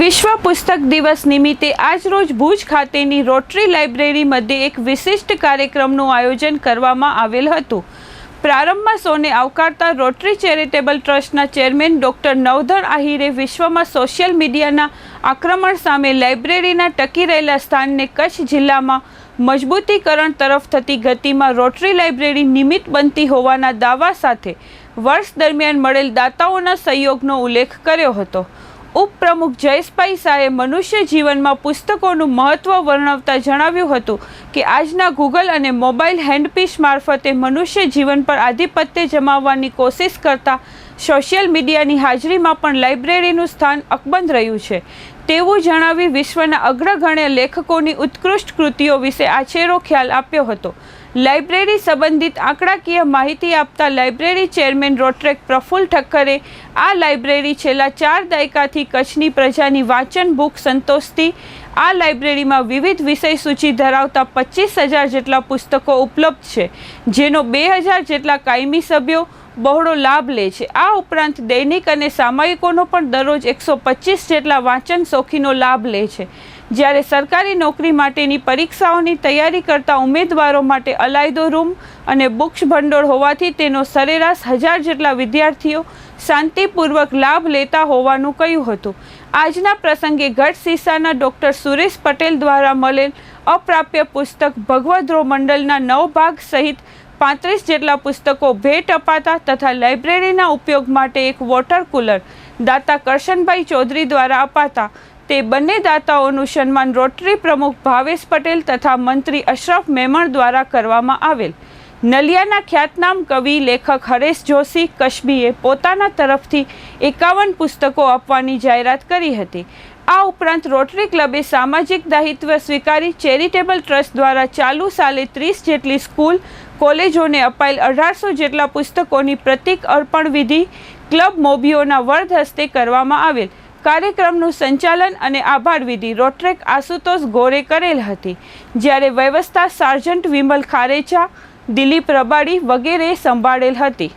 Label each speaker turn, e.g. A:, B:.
A: વિશ્વ પુસ્તક દિવસ નિમિત્તે આજરોજ ભુજ ખાતેની રોટરી લાઇબ્રેરી મધ્યે એક વિશિષ્ટ કાર્યક્રમનું આયોજન કરવામાં આવેલ હતું. પ્રારંભમાં સોને આવકારતા રોટરી ચેરિટેબલ ટ્રસ્ટના ચેરમેન ડૉક્ટર નવધણ આહિરે વિશ્વમાં સોશિયલ મીડિયાના આક્રમણ સામે લાઇબ્રેરીના ટકી રહેલા સ્થાનને કચ્છ જિલ્લામાં મજબૂતીકરણ તરફ થતી ગતિમાં રોટરી લાઇબ્રેરી નિમિત્ત બનતી હોવાના દાવા સાથે વર્ષ દરમિયાન મળેલ દાતાઓના સહયોગનો ઉલ્લેખ કર્યો હતો. ઉપપ્રમુખ જયેશભાઈ શાહે મનુષ્ય જીવનમાં પુસ્તકોનું મહત્ત્વ વર્ણવતા જણાવ્યું હતું કે આજના ગૂગલ અને મોબાઈલ હેન્ડપીસ મારફતે મનુષ્ય જીવન પર આધિપત્ય જમાવવાની કોશિશ કરતા સોશિયલ મીડિયાની હાજરીમાં પણ લાઇબ્રેરીનું સ્થાન અકબંધ રહ્યું છે. તેવું જણાવી વિશ્વના અગ્રગણ્ય લેખકોની ઉત્કૃષ્ટ કૃતિઓ વિશે આછેરો ખ્યાલ આપ્યો હતો. લાઇબ્રેરી સંબંધિત આંકડાકીય માહિતી આપતા લાઇબ્રેરી ચેરમેન રોટ્રેક પ્રફુલ્લ ઠક્કરે, આ લાઇબ્રેરી છેલ્લા ચાર દાયકાથી કચ્છની પ્રજાની વાંચન બુક સંતોષતી. આ લાઇબ્રેરીમાં વિવિધ વિષય સૂચિ ધરાવતા પચીસ હજાર જેટલા પુસ્તકો ઉપલબ્ધ છે, જેનો બે હજાર જેટલા કાયમી સભ્યો બહોળો લાભ લે છે. આ ઉપરાંત દૈનિક અને સામયિકોનો પણ દરરોજ એકસો પચીસ જેટલા વાંચન શોખીનો લાભ લે છે. જ્યારે સરકારી નોકરી માટેની પરીક્ષાઓની તૈયારી કરતા ઉમેદવારો માટે અલાયદો રૂમ અને બુક્સ ભંડોળ હોવાથી તેનો સરેરાશ હજાર જેટલા વિદ્યાર્થીઓ શાંતિપૂર્વક લાભ લેતા હોવાનું કહ્યું હતું. આજના પ્રસંગે ગઢ સીસાના ડૉક્ટર સુરેશ પટેલ દ્વારા મળેલ અપ્રાપ્ય પુસ્તક ભગવદ્રો મંડળના નવ ભાગ સહિત પાંત્રીસ જેટલા પુસ્તકો ભેટ અપાતા તથા લાઇબ્રેરીના ઉપયોગ માટે એક વોટર કુલર દાતા કરશનભાઈ ચૌધરી દ્વારા અપાતા તે બંને દાતાઓનું સન્માન રોટરી પ્રમુખ ભાવેશ પટેલ તથા મંત્રી અશરફ મેમણ દ્વારા કરવામાં આવેલ. નલિયાના ખ્યાતનામ કવિ, લેખક હરેશ જોશી કશ્બીએ પોતાના તરફથી એકાવન પુસ્તકો આપવાની જાહેરાત કરી હતી. આ ઉપરાંત રોટરી ક્લબે સામાજિક દાયિત્વ સ્વીકારી ચેરિટેબલ ટ્રસ્ટ દ્વારા ચાલુ સાલે ત્રીસ જેટલી સ્કૂલ, કોલેજોને અપાયેલ અઢારસો જેટલા પુસ્તકોની પ્રતિક અર્પણ વિધિ ક્લબ મોભીઓના વર્ધ હસ્તે કરવામાં આવેલ. કાર્યક્રમનું સંચાલન અને આભાર વિધિ રોટ્રેક આશુતોષ ગોરે કરેલ હતી. જ્યારે વ્યવસ્થા સાર્જન્ટ વિમલ ખારેચા, દિલીપ રબાડી વગેરે સંભાળેલ હતી.